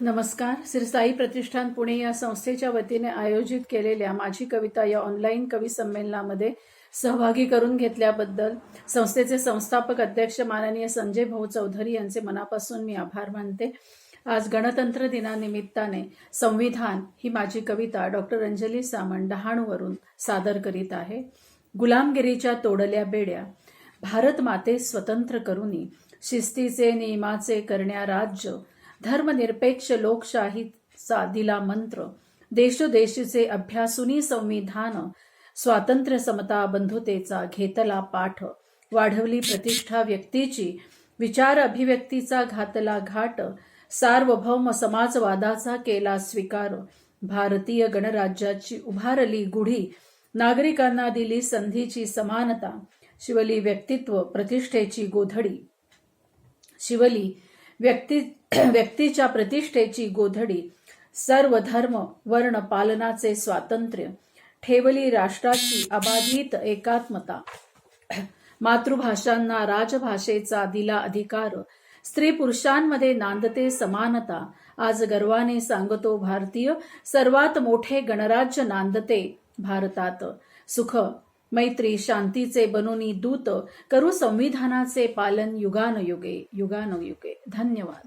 नमस्कार. श्री प्रतिष्ठान पुणे या संस्थेच्या वतीने आयोजित केलेल्या माझी कविता या ऑनलाईन कवी संमेलनामध्ये सहभागी करून घेतल्याबद्दल संस्थेचे संस्थापक अध्यक्ष माननीय संजय भाऊ चौधरी यांचे मनापासून मी आभार मानते. आज गणतंत्र दिनानिमित्ताने संविधान ही माझी कविता डॉक्टर अंजली सामंत डहाणूवरून सादर करीत आहे. गुलामगिरीच्या तोडल्या बेड्या भारत माते स्वतंत्र करुनी शिस्तीचे नियमाचे करण्या राज्य धर्मनिरपेक्ष लोकशाहीचा दिला मंत्र. देशोदेशीचे अभ्यासुनी संविधान. स्वातंत्र्य समता बंधुतेचा घेतला पाठ. वाढवली प्रतिष्ठा व्यक्तीची. विचार अभिव्यक्तीचा घातला घाट. सार्वभौम समाजवादाचा केला स्वीकार. भारतीय गणराज्याची उभारली गुढी. नागरिकांना दिली संधीची समानता. शिवली व्यक्तित्व प्रतिष्ठेची गोधडी. शिवली व्यक्ती व्यक्तीच्या प्रतिष्ठेची गोधडी सर्व धर्म वर्ण पालनाचे स्वातंत्र्य ठेवली राष्ट्राची अबाधित एकात्मता. मातृभाषांना राजभाषेचा दिला अधिकार. स्त्री पुरुषांमध्ये नांदते समानता. आज गर्वाने सांगतो भारतीय सर्वात मोठे गणराज्य नांदते भारतात. सुख मैत्री शांतीचे बनोनी दूत करू संविधानाचे पालन युगानयुगे युगानयुगे. धन्यवाद.